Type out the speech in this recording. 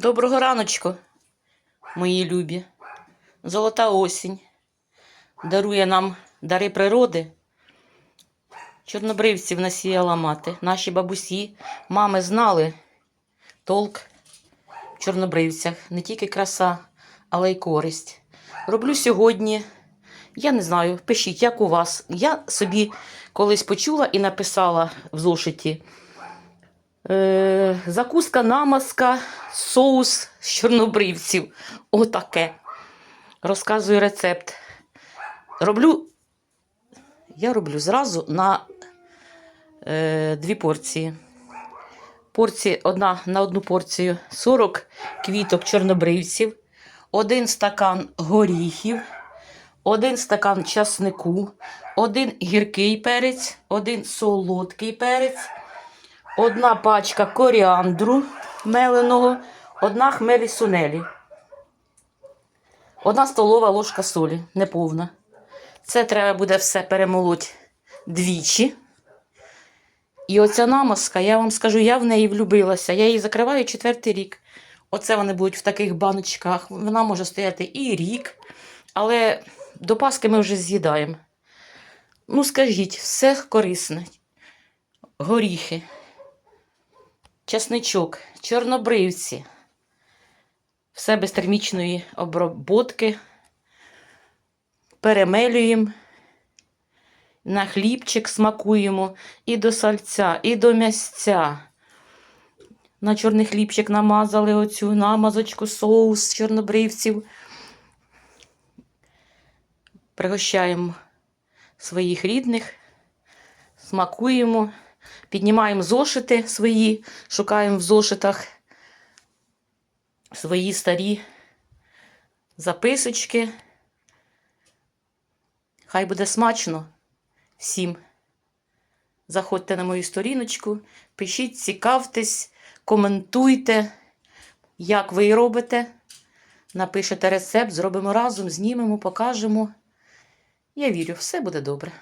Доброго раночку, мої любі. Золота осінь дарує нам дари природи. Чорнобривців насіяла мати. Наші бабусі, мами знали толк в чорнобривцях. Не тільки краса, але й користь. Роблю сьогодні. Я не знаю, пишіть, як у вас. Я собі колись почула і написала в зошиті. Е, закуска, намазка, соус з чорнобривців. Отаке. Розказую рецепт. Роблю, я роблю зразу на е, дві порції. Порції, одна на одну порцію 40 квіток чорнобривців, один стакан горіхів, один стакан часнику, один гіркий перець, один солодкий перець, одна пачка коріандру меленого, одна хмелі сунелі, одна столова ложка солі, неповна. Це треба буде все перемолоти двічі. І оця намазка, я вам скажу, я в неї влюбилася. Я її закриваю четвертий рік. Оце вони будуть в таких баночках. Вона може стояти і рік, але до Паски ми вже з'їдаємо. Ну, скажіть, все корисне. Горіхи, часничок, чорнобривці, все без термічної оброботки. Перемелюємо, на хлібчик смакуємо і до сальця, і до м'ясця. На чорний хлібчик намазали оцю намазочку, соус чорнобривців. Пригощаємо своїх рідних, смакуємо, піднімаємо зошити свої, шукаємо в зошитах свої старі записочки. Хай буде смачно всім. Заходьте на мою сторіночку, пишіть, цікавтесь, коментуйте, як ви робите. Напишете рецепт, зробимо разом, знімемо, покажемо. Я вірю, все буде добре.